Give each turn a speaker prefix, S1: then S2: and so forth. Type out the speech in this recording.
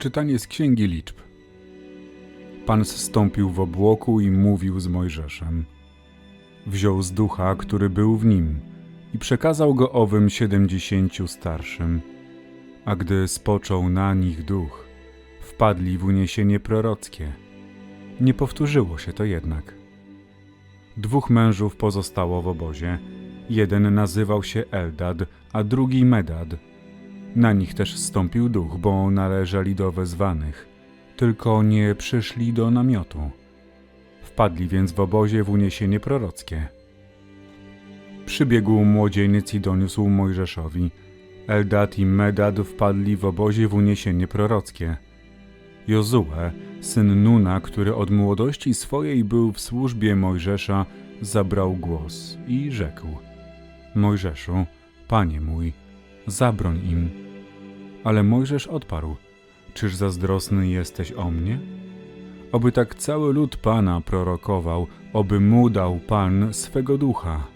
S1: Czytanie z Księgi Liczb. Pan zstąpił w obłoku i mówił z Mojżeszem. Wziął z ducha, który był w nim i przekazał go owym siedemdziesięciu starszym. A gdy spoczął na nich duch, wpadli w uniesienie prorockie. Nie powtórzyło się to jednak. Dwóch mężów pozostało w obozie. Jeden nazywał się Eldad, a drugi Medad. Na nich też zstąpił duch, bo należeli do wezwanych, tylko nie przyszli do namiotu. Wpadli więc w obozie w uniesienie prorockie. Przybiegł młodzieniec i doniósł Mojżeszowi. Eldad i Medad wpadli w obozie w uniesienie prorockie. Jozue, syn Nuna, który od młodości swojej był w służbie Mojżesza, zabrał głos i rzekł: Mojżeszu, panie mój, zabroń im. Ale Mojżesz odparł: Czyż zazdrosny jesteś o mnie? Oby tak cały lud Pana prorokował, oby mu dał Pan swego ducha.